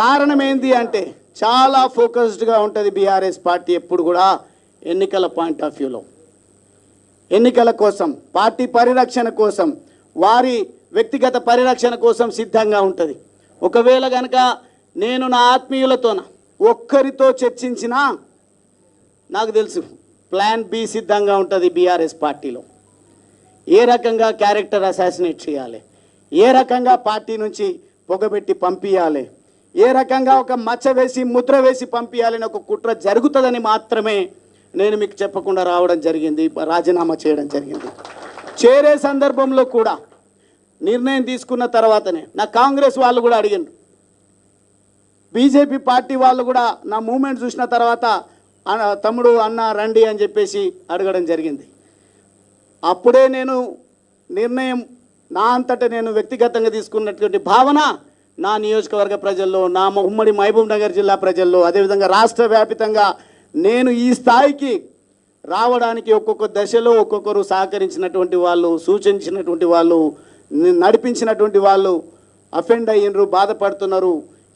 కారణం ఏంది అంటే చాలా ఫోకస్డ్గా ఉంటుంది బీఆర్ఎస్ పార్టీ ఎప్పుడు కూడా ఎన్నికల పాయింట్ ఆఫ్ వ్యూలో. ఎన్నికల కోసం పార్టీ పరిరక్షణ కోసం వారి వ్యక్తిగత పరిరక్షణ కోసం సిద్ధంగా ఉంటుంది. ఒకవేళ కనుక నేను నా ఆత్మీయులతోన ఒక్కరితో చర్చించినా నాకు తెలుసు ప్లాన్ బి సిద్ధంగా ఉంటుంది బీఆర్ఎస్ పార్టీలో. ఏ రకంగా క్యారెక్టర్ అసాసినేట్ చేయాలి? ఏ రకంగా పార్టీ నుంచి పొగబెట్టి పంపించాలి ఏ రకంగా ఒక మచ్చ వేసి ముద్ర వేసి పంపించాలని ఒక కుట్ర జరుగుతుందని మాత్రమే నేను మీకు చెప్పకుండా రావడం జరిగింది రాజీనామా చేయడం జరిగింది. చేరే సందర్భంలో కూడా నిర్ణయం తీసుకున్న తర్వాతనే నా కాంగ్రెస్ వాళ్ళు కూడా అడిగిండ్రు. బీజేపీ పార్టీ వాళ్ళు కూడా నా మూమెంట్ చూసిన తర్వాత తమ్ముడు అన్న రండి అని చెప్పేసి అడగడం జరిగింది. అప్పుడే నేను నిర్ణయం నా అంతటా నేను వ్యక్తిగతంగా తీసుకున్నటువంటి భావన నా నియోజకవర్గ ప్రజల్లో నా ఉమ్మడి మహబూబ్ నగర్ జిల్లా ప్రజల్లో అదేవిధంగా రాష్ట్ర వ్యాపితంగా నేను ఈ స్థాయికి రావడానికి ఒక్కొక్క దశలో ఒక్కొక్కరు సహకరించినటువంటి వాళ్ళు సూచించినటువంటి వాళ్ళు నడిపించినటువంటి వాళ్ళు అఫెండ్ అయ్యినరు బాధపడుతున్నారు.